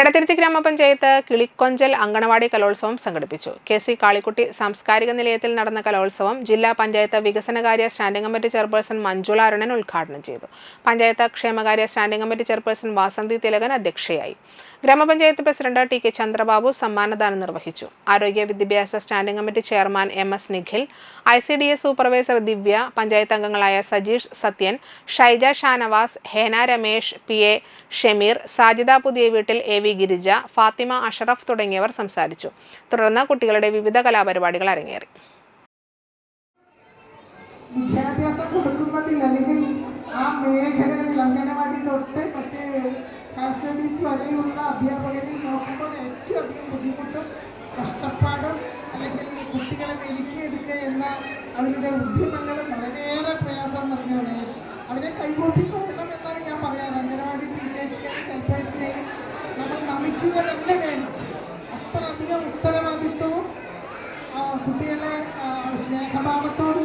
എടത്തിരുത്തി ഗ്രാമപഞ്ചായത്ത് കിളിക്കൊഞ്ചൽ അങ്കണവാടി കലോത്സവം സംഘടിപ്പിച്ചു. കെ സി കാളിക്കുട്ടി സാംസ്കാരിക നിലയത്തിൽ നടന്ന കലോത്സവം ജില്ലാ പഞ്ചായത്ത് വികസനകാര്യ standing committee chairperson Manjula Arunan ഉദ്ഘാടനം ചെയ്തു. പഞ്ചായത്ത് ക്ഷേമകാര്യ standing committee chairperson Vasanthi Thilakan അധ്യക്ഷയായി. ഗ്രാമപഞ്ചായത്ത് പ്രസിഡന്റ് ടി കെ ചന്ദ്രബാബു സമ്മാനദാനം നിർവഹിച്ചു. ആരോഗ്യ വിദ്യാഭ്യാസ standing committee chairman M S Nikhil I C D S supervisor Divya panchayat അംഗങ്ങളായ സജീഷ് സത്യൻ ഷൈജ ഷാനവാസ് ഹേന രമേഷ് പി എ ഷമീർ സാജിദ പുതിയ വീട്ടിൽ എ വി ഗിരിജ ഫാത്തിമ അഷറഫ് തുടങ്ങിയവർ സംസാരിച്ചു. തുടർന്ന് കുട്ടികളുടെ വിവിധ കലാപരിപാടികൾ അരങ്ങേറി. വിദ്യാഭ്യാസം കൊടുക്കുന്നതിൽ അല്ലെങ്കിൽ ആ മേഖലകളിൽ അംഗനവാടി തൊട്ട് മറ്റ് ഹയർ സ്റ്റഡീസ് വരെയുള്ള അധ്യാപകരിൽ നോക്കുമ്പോൾ ഏറ്റവും അധികം ബുദ്ധിമുട്ടും കഷ്ടപ്പാടും അല്ലെങ്കിൽ കുട്ടികളെ മെരുക്കിയെടുക്കുക എന്ന അവരുടെ ഉദ്യമങ്ങളും വളരെയേറെ പ്രയാസം നിറഞ്ഞതാണ് അവരെ കൈകൂപ്പിക്കൊള്ളണം എന്നാണ് ഞാൻ പറയാറ്. അംഗനവാടി ടീച്ചേഴ്സിനെയും ഹെൽപ്പേഴ്സിനെയും തന്നെ വേണം. അത്രയധികം ഉത്തരവാദിത്വവും കുട്ടികളെ ആ, സ്നേഹഭാവത്തോടെ